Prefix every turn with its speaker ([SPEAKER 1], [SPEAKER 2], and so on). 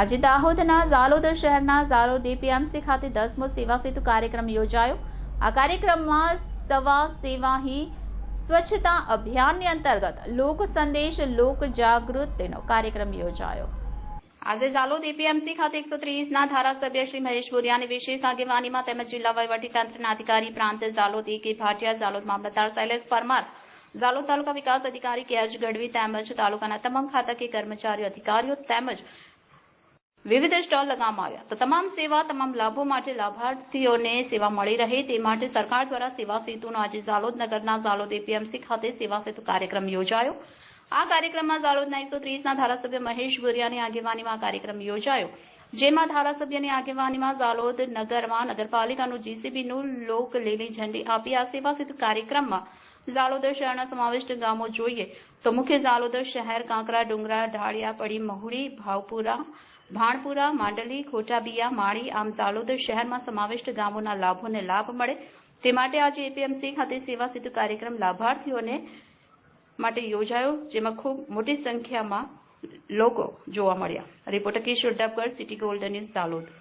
[SPEAKER 1] આજે દાહોદના ઝાલોદર શહેરના ઝાલો ડીપીએમસી ખાતે દસમો સેવા સેતુ કાર્યક્રમ યોજાયો. આ કાર્યક્રમમાં સવા સેવા હી સ્વચ્છતા અભિયાનની અંતર્ગત લોક સંદેશ, લોક જાગૃતિનો કાર્યક્રમ યોજાયો. આજે ઝાલોદ એપીએમસી ખાતે એકસો ત્રીસના ધારાસભ્ય શ્રી મહેશ બોરિયાની વિશેષ આગેવાનીમાં તેમજ જિલ્લા વહીવટીતંત્રના અધિકારી પ્રાંત ઝાલોદ એ કે ભાટિયા, ઝાલોદ મામલતદાર શૈલેષ પરમાર ઝાલોદ તાલુકા વિકાસ અધિકારી કે એચ ગઢવી તેમજ તાલુકાના તમામ ખાતાકીય કર્મચારીઓ, અધિકારીઓ તેમજ વિવિધ સ્ટોલ લગાવવામાં આવ્યા. તો તમામ સેવા, તમામ લાભો માટે લાભાર્થીઓને સેવા મળી રહે તે માટે સરકાર દ્વારા સેવા સેતુનો આજે ઝાલોદ નગરના ઝાલોદ એપીએમસી ખાતે સેવા સેતુ કાર્યક્રમ યોજાયો. આ કાર્યક્રમમાં ઝાલોદના એકસો ત્રીસના ધારાસભ્ય મહેશ ભુરિયાની આગેવાનીમાં કાર્યક્રમ યોજાયો. જેમાં ધારાસભ્યની આગેવાનીમાં ઝાલોદ નગરમાં નગરપાલિકાનું જીસીબીનું લોક લીલી ઝંડી આપી આ સેવા સેતુ કાર્યક્રમમાં ઝાલોદ શહેરના સમાવિષ્ટ ગામો જોઈએ. તો મુખ્ય ઝાલોદ શહેર, કાંકરા, ડુંગરા, ઢાળિયા, પડી, મહુડી, ભાવપુરા ભાણપુરા, માંડલી, ખોટાબીયા, માળી, આમ ઝાલોદ શહેરમાં સમાવિષ્ટ ગામોના લાભોને લાભ મળે તે માટે આજે એપીએમસી ખાતે સેવા સેતુ કાર્યક્રમ લાભાર્થીઓને માટે યોજાયો, જેમાં ખૂબ મોટી સંખ્યામાં લોકો જોવા મળ્યા. Reporter Kishor Dabgar City Golden News Jhalod